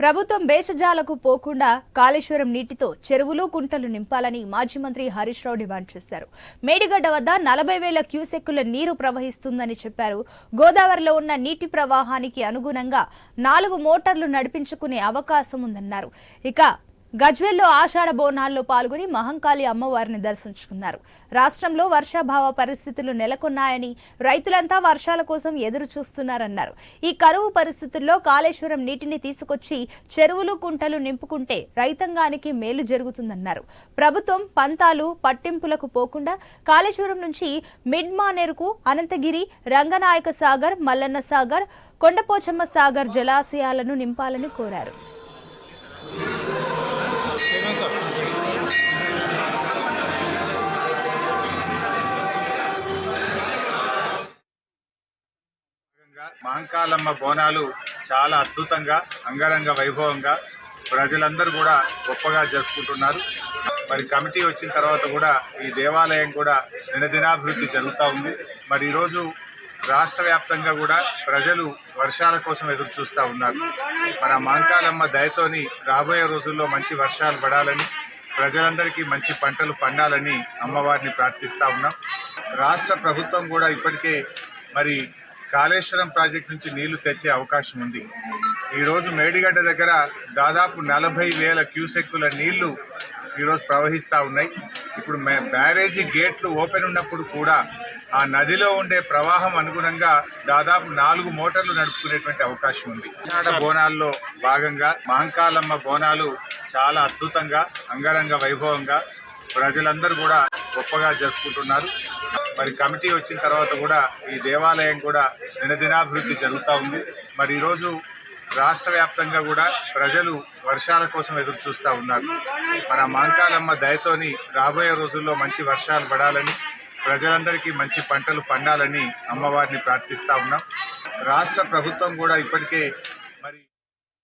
ప్రభుత్వం బేషజాలకు పోకుండా కాళేశ్వరం నీటితో చెరువులు కుంటలు నింపాలని మాజీ మంత్రి హరీష్ రావు డిమాండ్ చేశారు. మేడిగడ్డ వద్ద నలభై వేల క్యూసెక్కుల నీరు ప్రవహిస్తుందని చెప్పారు. గోదావరిలో ఉన్న నీటి ప్రవాహానికి అనుగుణంగా నాలుగు మోటార్లు నడిపించుకునే అవకాశం ఉందన్నారు. ఇక గజ్వెల్లో ఆషాఢ బోనాల్లో పాల్గొని మహంకాళి అమ్మవారిని దర్శించుకున్నారు. రాష్ట్రంలో వర్షాభావ పరిస్థితులు నెలకొన్నాయని రైతులంతా వర్షాల కోసం ఎదురు చూస్తున్నారన్నారు. ఈ కరువు పరిస్థితుల్లో కాళేశ్వరం నీటిని తీసుకొచ్చి చెరువులు కుంటలు నింపుకుంటే రైతాంగానికి మేలు జరుగుతుందన్నారు. ప్రభుత్వం పంతాలు పట్టింపులకు పోకుండా కాళేశ్వరం నుంచి మిడ్ మానేరుకు అనంతగిరి రంగనాయక సాగర్ మల్లన్న సాగర్ కొండపోచమ్మ సాగర్ జలాశయాలను నింపాలని కోరారు. భాగంగా మహంకాళమ్మ బోనాలు చాలా అద్భుతంగా అంగరంగ వైభవంగా ప్రజలందరూ కూడా గొప్పగా జరుపుకుంటున్నారు. మరి కమిటీ వచ్చిన తర్వాత కూడా ఈ దేవాలయం కూడా దినదినాభివృద్ధి జరుగుతూ ఉంది. మరి ఈరోజు రాష్ట్ర వ్యాప్తంగా కూడా ప్రజలు వర్షాల కోసం ఎదురు చూస్తూ ఉన్నారు. మరి ఆ దయతోని రాబోయే రోజుల్లో మంచి వర్షాలు పడాలని ప్రజలందరికీ మంచి పంటలు పండాలని అమ్మవారిని ప్రార్థిస్తూ ఉన్నాం. రాష్ట్ర ప్రభుత్వం కూడా ఇప్పటికే మరి కాళేశ్వరం ప్రాజెక్ట్ నుంచి నీళ్ళు తెచ్చే అవకాశం ఉంది. ఈరోజు మేడిగడ్డ దగ్గర దాదాపు నలభై వేల క్యూసెక్కుల నీళ్ళు ఈరోజు ప్రవహిస్తూ ఉన్నాయి. ఇప్పుడు బ్యారేజీ గేట్లు ఓపెన్ ఉన్నప్పుడు కూడా ఆ నదిలో ఉండే ప్రవాహం అనుగుణంగా దాదాపు నాలుగు మోటార్లు నడుపుకునేటువంటి అవకాశం ఉంది. ఆషాఢ బోనాల్లో భాగంగా మహంకాలమ్మ బోనాలు చాలా అద్భుతంగా అంగరంగ వైభవంగా ప్రజలందరూ కూడా గొప్పగా జరుపుకుంటున్నారు. మరి కమిటీ వచ్చిన తర్వాత కూడా ఈ దేవాలయం కూడా దినదినాభివృద్ధి జరుగుతూ ఉంది. మరి ఈరోజు రాష్ట్ర వ్యాప్తంగా కూడా ప్రజలు వర్షాల కోసం ఎదురు చూస్తూ ఉన్నారు. మన మాంకాలమ్మ దయతోని రాబోయే రోజుల్లో మంచి వర్షాలు పడాలని ప్రజలందరికీ మంచి పంటలు పండాలని అమ్మవారిని ప్రార్థిస్తూ ఉన్నాం. రాష్ట్ర ప్రభుత్వం కూడా ఇప్పటికే మరి